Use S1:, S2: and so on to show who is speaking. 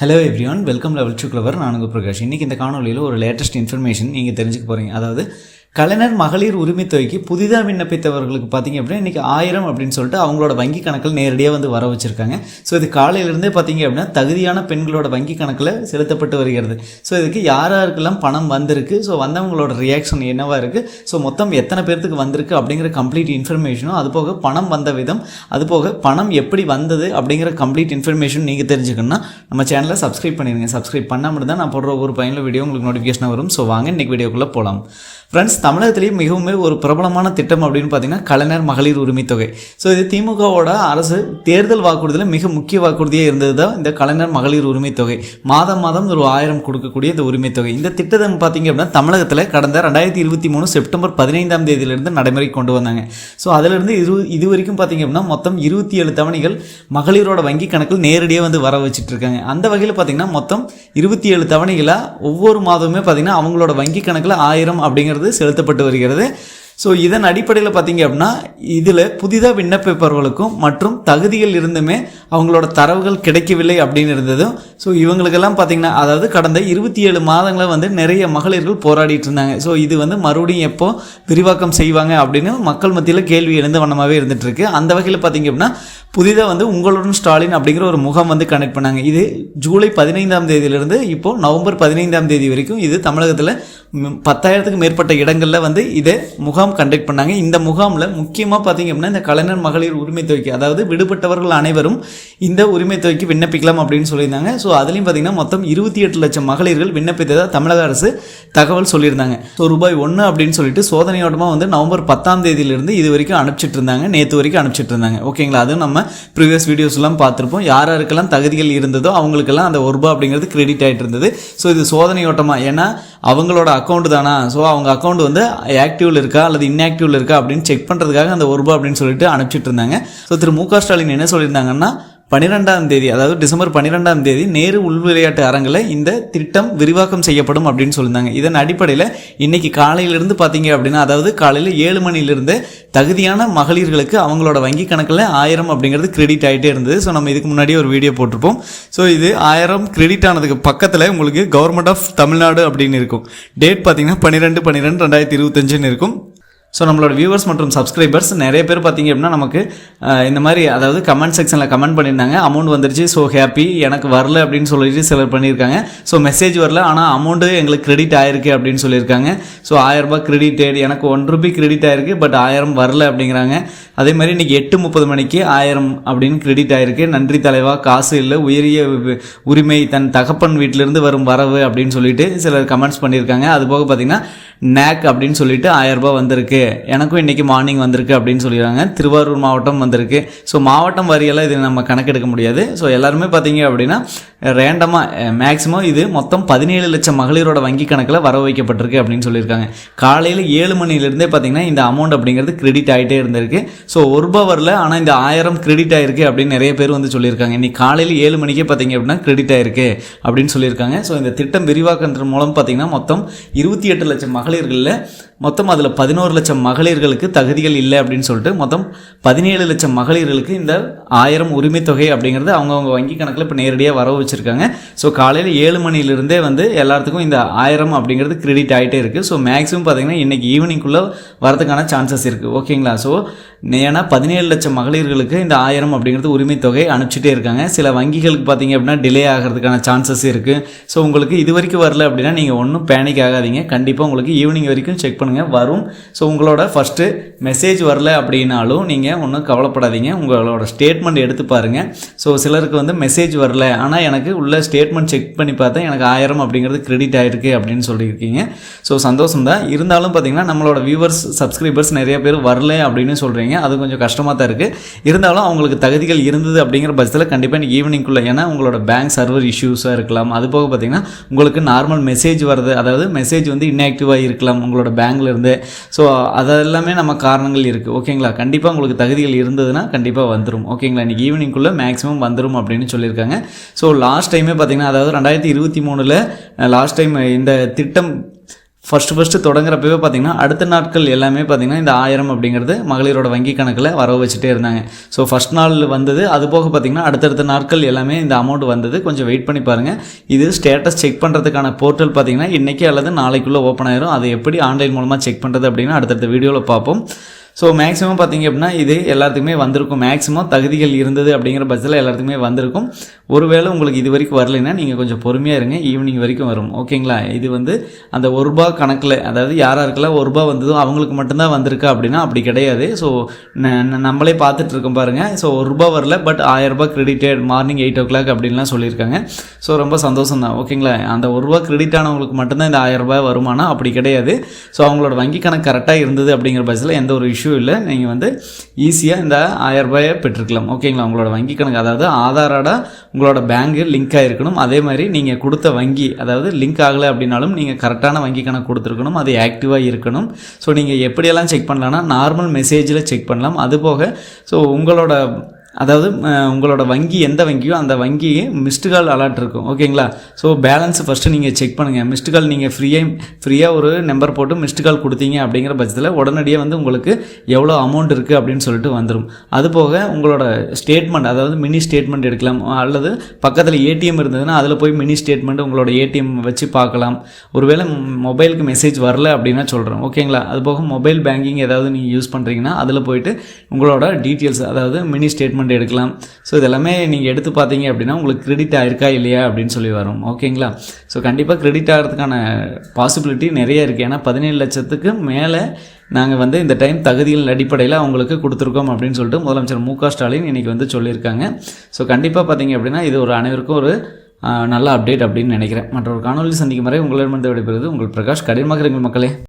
S1: Hello everyone welcome level to clever நான் உங்கள் பிரகாஷ். இன்றைக்கி இந்த காணொலியில் ஒரு லேட்டஸ்ட் இன்ஃபர்மேஷன் நீங்கள் தெரிஞ்சுக்க போகிறீங்க அதாவது கலைஞர் மகளிர் உரிமை தொகைக்கு புதிதாக விண்ணப்பித்தவர்களுக்கு பார்த்தீங்க அப்படின்னா இன்றைக்கி ஆயிரம் அப்படின்னு சொல்லிட்டு அவங்களோட வங்கி கணக்கில் நேரடியாக வந்து வர வச்சுருக்காங்க. ஸோ இது காலையிலேருந்தே பார்த்தீங்க அப்படின்னா தகுதியான பெண்களோட வங்கி கணக்கில் செலுத்தப்பட்டு வருகிறது. ஸோ இதுக்கு யார் யாருக்கெல்லாம் பணம் வந்திருக்கு? ஸோ வந்தவங்களோட ரியாக்ஷன் என்னவாக இருக்குது ஸோ மொத்தம் எத்தனை பேர்த்துக்கு வந்திருக்கு அப்படிங்கிற கம்ப்ளீட் இன்ஃபர்மேஷனும் அது போக பணம் வந்த விதம் அது போக பணம் எப்படி வந்தது அப்படிங்கிற கம்ப்ளீட் இன்ஃபர்மேஷன் நீங்கள் தெரிஞ்சுக்கணும்னா நம்ம சேனலை சப்ஸ்கிரைப் பண்ணிடுங்க. சப்ஸ்கிரைப் பண்ணாமல் தான் நான் போடுற ஒரு பயனில் வீடியோ உங்களுக்கு நோட்டிஃபிகேஷன் வரும். ஸோ வாங்க இன்றைக்கி வீடியோக்குள்ளே போகலாம் ஃப்ரெண்ட்ஸ் தமிழகத்திலேயே மிகவும் ஒரு பிரபலமான திட்டம் அப்படின்னு பார்த்தீங்கன்னா கலைஞர் மகளிர் உரிமை தொகை. ஸோ இது திமுகவோட அரசு தேர்தல் வாக்குறுதியில் மிக முக்கிய வாக்குறுதியாக இருந்தது தான் இந்த கலைஞர் மகளிர் உரிமை தொகை. மாதம் மாதம் ஒரு ஆயிரம் கொடுக்கக்கூடிய இந்த உரிமை தொகை. இந்த திட்டத்தை பார்த்தீங்க அப்படின்னா தமிழகத்தில் கடந்த ரெண்டாயிரத்தி இருபத்தி மூணு செப்டம்பர் பதினைந்தாம் தேதியிலிருந்து நடைமுறைக்கு கொண்டு வந்தாங்க. ஸோ அதிலிருந்து இரு இது வரைக்கும் பார்த்தீங்க அப்படின்னா மொத்தம் இருபத்தி ஏழு தவணைகள் மகளிரோட வங்கி கணக்கில் நேரடியாக வந்து வர வச்சுட்டு இருக்காங்க. அந்த வகையில் பார்த்தீங்கன்னா மொத்தம் இருபத்தி ஏழு தவணைகளாக ஒவ்வொரு மாதமுமே பார்த்தீங்கன்னா அவங்களோட வங்கி கணக்கில் ஆயிரம் அப்படிங்கிறது செலுத்தப்பட்டு வருகிறது. ஸோ இதன் அடிப்படையில் பார்த்தீங்க அப்படின்னா இதில் புதிதாக விண்ணப்பிப்பவர்களுக்கும் மற்றும் தகுதிகள் இருந்துமே அவங்களோட தரவுகள் கிடைக்கவில்லை அப்படின்னு இருந்ததும் ஸோ இவங்களுக்கெல்லாம் பார்த்தீங்கன்னா அதாவது கடந்த இருபத்தி ஏழு மாதங்களை வந்து நிறைய மகளிர்கள் போராடிட்டு இருந்தாங்க. ஸோ இது வந்து மறுபடியும் எப்போ விரிவாக்கம் செய்வாங்க அப்படின்னு மக்கள் மத்தியில் கேள்வி எழுந்த வண்ணமாகவே இருந்துட்டுருக்கு. அந்த வகையில் பார்த்தீங்க அப்படின்னா புதிதாக வந்து உங்களுடன் ஸ்டாலின் அப்படிங்கிற ஒரு முகாம் வந்து கனெக்ட் பண்ணாங்க. இது ஜூலை பதினைந்தாம் தேதியிலிருந்து இப்போது நவம்பர் பதினைந்தாம் தேதி வரைக்கும் இது தமிழகத்தில் பத்தாயிரத்துக்கு மேற்பட்ட இடங்களில் வந்து இதை முகாம் கண்டக்ட் பண்ணாங்க. இந்த முகாமில் முக்கியமாக பார்த்தீங்க அப்படின்னா இந்த கலைஞர் மகளிர் உரிமை தொகைக்கு அதாவது விடுபட்டவர்கள் அனைவரும் இந்த உரிமை தொகைக்கு விண்ணப்பிக்கலாம் அப்படின்னு சொல்லியிருந்தாங்க. ஸோ அதுலேயும் பார்த்தீங்கன்னா மொத்தம் இருபத்தி எட்டு லட்சம் மகளிர்கள் விண்ணப்பித்ததாக தமிழக அரசு தகவல் சொல்லியிருந்தாங்க. ஸோ ரூபாய் ஒன்று அப்படின்னு சொல்லிட்டு சோதனையோட்டமாக வந்து நவம்பர் பத்தாம் தேதியிலிருந்து இது வரைக்கும் அனுப்பிச்சிட்டு இருந்தாங்க. நேற்று வரைக்கும் அனுப்பிச்சிட்டு இருந்தாங்க. ஓகேங்களா அதுவும் நம்ம ப்ரீவியஸ் வீடியோஸ்லாம் பார்த்துருப்போம். யார் யாருக்கெல்லாம் தகுதிகள் இருந்ததோ அவங்களுக்கெல்லாம் அந்த ஒரு ரூபாய் அப்படிங்கிறது கிரெடிட் ஆகிட்டு இருந்தது. ஸோ இது சோதனையோட்டமாக ஏன்னா அவங்களோட அக்கௌண்ட் தானா? ஸோ அவங்க அக்கௌண்ட் வந்து ஆக்டிவில் இருக்கா? அல்லது இன்ஆக்டிவில் இருக்கா? அப்படின்னு செக் பண்ணுறதுக்காக அந்த ஒரு ரூபாய் அப்படின்னு சொல்லிட்டு அனுப்பிச்சிட்டு இருந்தாங்க. ஸோ திரு மு க ஸ்டாலின் என்ன சொல்லியிருந்தாங்கன்னா பன்னிரெண்டாம் தேதி அதாவது டிசம்பர் பன்னிரெண்டாம் தேதி நேரு உள் விளையாட்டு அரங்கில் இந்த திட்டம் விரிவாக்கம் செய்யப்படும் அப்படின்னு சொல்லியிருந்தாங்க. இதன் அடிப்படையில் இன்னைக்கு காலையிலிருந்து பார்த்தீங்க அப்படின்னா அதாவது காலையில் ஏழு மணிலிருந்து தகுதியான மகளிர்களுக்கு அவங்களோட வங்கி கணக்கில் ஆயிரம் அப்படிங்கிறது கிரெடிட் ஆகிட்டே இருந்தது. ஸோ நம்ம இதுக்கு முன்னாடி ஒரு வீடியோ போட்டிருப்போம். ஸோ இது ஆயிரம் கிரெடிட் ஆனதுக்கு பக்கத்தில் உங்களுக்கு கவர்மெண்ட் ஆஃப் தமிழ்நாடு அப்படின்னு இருக்கும். டேட் பார்த்தீங்கன்னா பன்னிரெண்டு பன்னிரெண்டு ரெண்டாயிரத்தி இருபத்தஞ்சுன்னு இருக்கும். ஸோ நம்மளோட வியூவர்ஸ் மற்றும் சப்ஸ்கிரைபர்ஸ் நிறைய பேர் பார்த்தீங்க அப்படின்னா நமக்கு இந்த மாதிரி அதாவது கமெண்ட் செக்ஷனில் கமெண்ட் பண்ணியிருந்தாங்க. அமௌண்ட் வந்துருச்சு. ஸோ ஹாப்பி எனக்கு வரல அப்படின்னு சொல்லிட்டு சிலர் பண்ணியிருக்காங்க. ஸோ மெசேஜ் வரல. ஆனால் அமௌண்ட்டு எங்களுக்கு கிரெடிட் ஆயிருக்கு அப்படின்னு சொல்லியிருக்காங்க. ஸோ ஆயிரரூபா ரூபாய் எனக்கு ஒன் ருபி கிரெடிட் ஆயிருக்கு பட் ஆயிரம் வரல அப்படிங்கிறாங்க. அதே மாதிரி இன்றைக்கி எட்டு முப்பது மணிக்கு ஆயிரம் அப்படின்னு கிரெடிட் ஆயிருக்கு. நன்றி தலைவா காசு இல்லை உயரிய உரிமை தன் தகப்பன் வீட்டிலிருந்து வரும் வரவு அப்படின்னு சொல்லிட்டு சிலர் கமெண்ட்ஸ் பண்ணியிருக்காங்க. அது போக பார்த்தீங்கன்னா நேக் அப்படின்னு சொல்லிட்டு ஆயிரம் வந்திருக்கு. எனக்கும் இன்றைக்கி மார்னிங் வந்திருக்கு அப்படின்னு சொல்லிடுறாங்க. திருவாரூர் மாவட்டம் வந்திருக்கு. ஸோ மாவட்டம் வரியெல்லாம் இது நம்ம கணக்கெடுக்க முடியாது. ஸோ எல்லாருமே பார்த்தீங்க அப்படின்னா ரேண்டமாக மேக்ஸிமம் இது மொத்தம் பதினேழு லட்சம் மகளிரோட வங்கி கணக்கில் வர வைக்கப்பட்டிருக்கு அப்படின்னு சொல்லியிருக்காங்க. காலையில் ஏழு மணிலேருந்தே பார்த்தீங்கன்னா இந்த அமௌண்ட் அப்படிங்கிறது கிரெடிட் ஆகிட்டே இருந்திருக்கு. ஸோ ஒரு பவரில் வரல ஆனால் இந்த ஆயிரம் கிரெடிட் ஆயிருக்கு அப்படின்னு நிறைய பேர் வந்து சொல்லியிருக்காங்க. இன்னைக்கு காலையில் ஏழு மணிக்கே பார்த்தீங்க அப்படின்னா கிரெடிட் ஆயிருக்கு அப்படின்னு சொல்லியிருக்காங்க. ஸோ இந்த திட்டம் விரிவாக்கத்தின் மூலம் பார்த்தீங்கன்னா மொத்தம் இருபத்தி எட்டு லட்சம் மகளிர்களில் மொத்தம் அதில் பதினோரு லட்சம் மகளிர்களுக்கு தகுதிகள் இல்லை அப்படின்னு சொல்லிட்டு மொத்தம் பதினேழு லட்சம் மகளிர்களுக்கு இந்த ஆயிரம் உரிமை தொகை அப்படிங்கிறது அவங்கவுங்க வங்கி கணக்கில் இப்போ நேரடியாக வரவு வச்சுருக்காங்க. ஸோ காலையில் ஏழு மணிலிருந்தே வந்து எல்லாத்துக்கும் இந்த ஆயிரம் அப்படிங்கிறது கிரெடிட் ஆகிட்டே இருக்குது ஸோ மேக்ஸிமம் பார்த்தீங்கன்னா இன்றைக்கி ஈவினிங்குள்ளே வரதுக்கான சான்சஸ் இருக்குது ஓகேங்களா ஸோ ஏன்னா பதினேழு லட்சம் மகளிர்களுக்கு இந்த ஆயிரம் அப்படிங்கிறது உரிமை தொகை அனுப்பிச்சிட்டே இருக்காங்க. சில வங்கிகளுக்கு பார்த்தீங்க அப்படின்னா டிலே ஆகிறதுக்கான சான்சஸ் இருக்குது ஸோ உங்களுக்கு இது வரைக்கும் வரல அப்படின்னா நீங்கள் ஒன்றும் பேனிக் ஆகாதீங்க. கண்டிப்பாக உங்களுக்கு ஈவினிங் வரைக்கும் செக் பண்ணுங்கள் வரும். ஸோ உங்களோட ஃபஸ்ட்டு மெசேஜ் வரல அப்படின்னாலும் நீங்கள் ஒன்றும் கவலைப்படாதீங்க. உங்களோட ஸ்டேட்மெண்ட் எடுத்து பாருங்கள் ஸோ சிலருக்கு வந்து மெசேஜ் வரல. ஆனால் எனக்கு உள்ள ஸ்டேட்மெண்ட் செக் பண்ணி பார்த்தா எனக்கு ஆயிரம் அப்படிங்கிறது கிரெடிட் ஆகிருக்கு அப்படின்னு சொல்லியிருக்கீங்க. ஸோ சந்தோஷம் தான் இருந்தாலும் பார்த்தீங்கன்னா நம்மளோட வியூவர்ஸ் சப்ஸ்கிரைபர்ஸ் நிறைய பேர் வரல அப்படின்னு சொல்கிறீங்க அது கொஞ்சம் கஷ்டமாக தான் இருக்குது இருந்தாலும் அவங்களுக்கு தகுதிகள் இருந்தது அப்படிங்கிற பட்சத்தில் கண்டிப்பாக இன்னைக்கு ஈவினிங்குள்ளே ஏன்னா உங்களோட பேங்க் சர்வர் இஷ்யூஸாக இருக்கலாம். அது போக பார்த்தீங்கன்னா உங்களுக்கு நார்மல் மெசேஜ் வருது அதாவது மெசேஜ் வந்து இன்ஆக்டிவாக இருக்கலாம். உங்களோட பேங்க் இருந்து ஸோ அதெல்லாமே நம்ம காரணங்கள் இருக்குது ஓகேங்களா கண்டிப்பாக உங்களுக்கு தகுதிகள் இருந்ததுன்னா கண்டிப்பாக வந்துடும் ஓகேங்களா இன்னைக்கு ஈவினிங்குள்ளே மேக்ஸிமம் வந்துடும் அப்படின்னு சொல்லியிருக்காங்க. ஸோ லாஸ்ட் டைமே பார்த்தீங்கன்னா அதாவது ரெண்டாயிரத்தி இருபத்தி மூணில் லாஸ்ட் டைம் இந்த திட்டம் ஃபஸ்ட்டு ஃபஸ்ட்டு தொடங்குறப்பவே பார்த்தீங்கன்னா அடுத்த நாட்கள் எல்லாமே பார்த்தீங்கன்னா இந்த ஆயிரம் அப்படிங்கிறது மகளிரோட வங்கி கணக்கில் வரவு வச்சுட்டே இருந்தாங்க. ஸோ ஃபஸ்ட் நாள் வந்தது அது போக பார்த்தீங்கன்னா அடுத்தடுத்த நாட்கள் எல்லாமே இந்த அமௌண்ட் வந்தது. கொஞ்சம் வெயிட் பண்ணி பாருங்கள் இது ஸ்டேட்டஸ் செக் பண்ணுறதுக்கான போர்ட்டல் பார்த்தீங்கன்னா இன்றைக்கி அல்லது நாளைக்குள்ளே ஓப்பன் ஆயிரும். அது எப்படி ஆன்லைன் மூலமாக செக் பண்ணுறது அப்படின்னு அடுத்தடுத்த வீடியோவில் பார்ப்போம். ஸோ மேக்ஸிமம் பார்த்தீங்க அப்படின்னா இது எல்லாத்துக்குமே வந்திருக்கும். மேக்ஸிமம் தகுதிகள் இருந்தது அப்படிங்கிற பட்சத்தில் எல்லாத்துக்குமே வந்திருக்கும். ஒருவேளை உங்களுக்கு இது வரைக்கும் வரலைன்னா நீங்கள் கொஞ்சம் பொறுமையாக இருங்க. ஈவினிங் வரைக்கும் வரும். ஓகேங்களா இது வந்து அந்த ஒரு ரூபா கணக்கில் அதாவது யார் இருக்கலாம் ஒரு ரூபா வந்ததோ அவங்களுக்கு மட்டும்தான் வந்திருக்கா அப்படின்னா அப்படி கிடையாது. ஸோ நம்மளே பார்த்துட்டு இருக்கோம் பாருங்கள் ஸோ ஒரு ரூபா வரல பட் ஆயிரரூபா credited morning eight o'clock அப்படின்லாம் சொல்லியிருக்காங்க. ஸோ ரொம்ப சந்தோஷம் தான் ஓகேங்களா அந்த ஒரு ரூபா கிரெடிட் ஆனவங்களுக்கு மட்டும்தான் இந்த ஆயிரரூபா வருமானம் அப்படி கிடையாது. ஸோ அவங்களோட வங்கி கணக்கு கரெக்டாக இருந்தது அப்படிங்கிற பட்சத்தில் எந்த ஒரு இஷ்யூ இல்லை. நீங்கள் வந்து ஈஸியாக இந்த ஆயிரம் ரூபாயை பெற்றுக்கலாம். ஓகேங்களா உங்களோட வங்கி கணக்கு. அதாவது ஆதாரோட உங்களோட பேங்கு லிங்க் ஆகிருக்கணும் அதே மாதிரி நீங்கள் கொடுத்த வங்கி அதாவது லிங்க் ஆகலை அப்படின்னாலும் நீங்கள் கரெக்டான வங்கி கணக்கு கொடுத்துருக்கணும். அது ஆக்டிவாக இருக்கணும். ஸோ நீங்கள் எப்படியெல்லாம் செக் பண்ணலாம்னா நார்மல் மெசேஜில் செக் பண்ணலாம். அது போக ஸோ உங்களோட அதாவது உங்களோட வங்கி எந்த வங்கியோ அந்த வங்கி மிஸ்டு கால் அலர்ட் இருக்கும். ஓகேங்களா? ஸோ பேலன்ஸ் ஃபஸ்ட்டு நீங்கள் செக் பண்ணுங்கள் மிஸ்டு கால் நீங்கள் ஃப்ரீயாக ஃப்ரீயாக ஒரு நம்பர் போட்டு மிஸ்டு கால் கொடுத்தீங்க அப்படிங்கிற பட்சத்தில் உடனடியாக வந்து உங்களுக்கு எவ்வளோ அமௌண்ட் இருக்குது அப்படின்னு சொல்லிட்டு வந்துடும் அது போக உங்களோட ஸ்டேட்மெண்ட் அதாவது மினி ஸ்டேட்மெண்ட் எடுக்கலாம். அல்லது பக்கத்தில் ஏடிஎம் இருந்ததுன்னா அதில் போய் மினி ஸ்டேட்மெண்ட் உங்களோட ஏடிஎம் வச்சு பார்க்கலாம். ஒருவேளை மொபைலுக்கு மெசேஜ் வரல அப்படின்னா சொல்கிறோம் ஓகேங்களா? அது போக மொபைல் பேங்கிங் ஏதாவது நீங்கள் யூஸ் பண்ணுறீங்கன்னா அதில் போயிட்டு உங்களோட டீட்டெயில்ஸ் அதாவது மினி ஸ்டேட்மெண்ட் எடுக்கலாம். ஸோ இதெல்லாமே நீங்கள் எடுத்து பார்த்தீங்க அப்படின்னா உங்களுக்கு கிரெடிட் ஆயிருக்கா இல்லையா அப்படின்னு சொல்லி வரும். ஓகேங்களா ஸோ கண்டிப்பாக கிரெடிட் ஆகிறதுக்கான பாசிபிலிட்டி நிறைய இருக்குது ஏன்னா பதினேழு லட்சத்துக்கு மேலே நாங்கள் வந்து இந்த டைம் தகுதிகள் அடிப்படையில் அவங்களுக்கு கொடுத்துருக்கோம் அப்படின்னு சொல்லிட்டு முதலமைச்சர் மு க ஸ்டாலின் இன்றைக்கி வந்து சொல்லியிருக்காங்க. ஸோ கண்டிப்பாக பார்த்தீங்க அப்படின்னா இது ஒரு அனைவருக்கும் ஒரு நல்ல அப்டேட் அப்படின்னு நினைக்கிறேன். மற்றொரு காணொலி சந்திக்கும் வரை உங்களிடமிருந்து விடைபெறுவது உங்கள் பிரகாஷ். கடினமாக மக்களே.